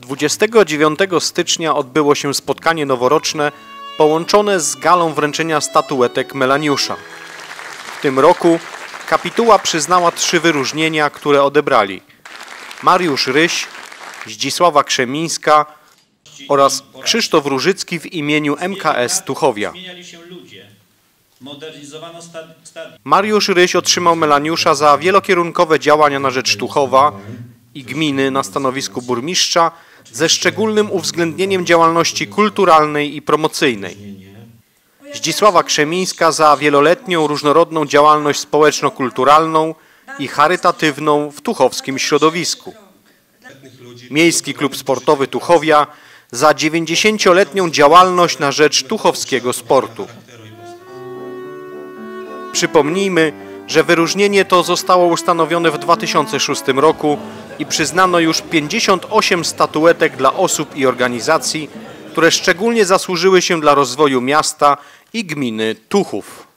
29 stycznia odbyło się spotkanie noworoczne połączone z galą wręczenia statuetek Melaniusza. W tym roku kapituła przyznała trzy wyróżnienia, które odebrali Mariusz Ryś, Zdzisława Krzemińska oraz Krzysztof Różycki w imieniu MKS Tuchowia. Mariusz Ryś otrzymał Melaniusza za wielokierunkowe działania na rzecz Tuchowa i gminy na stanowisku burmistrza ze szczególnym uwzględnieniem działalności kulturalnej i promocyjnej. Zdzisława Krzemińska za wieloletnią różnorodną działalność społeczno-kulturalną i charytatywną w tuchowskim środowisku. Miejski Klub Sportowy Tuchowia za 90-letnią działalność na rzecz tuchowskiego sportu. Przypomnijmy, że wyróżnienie to zostało ustanowione w 2006 roku i przyznano już 58 statuetek dla osób i organizacji, które szczególnie zasłużyły się dla rozwoju miasta i gminy Tuchów.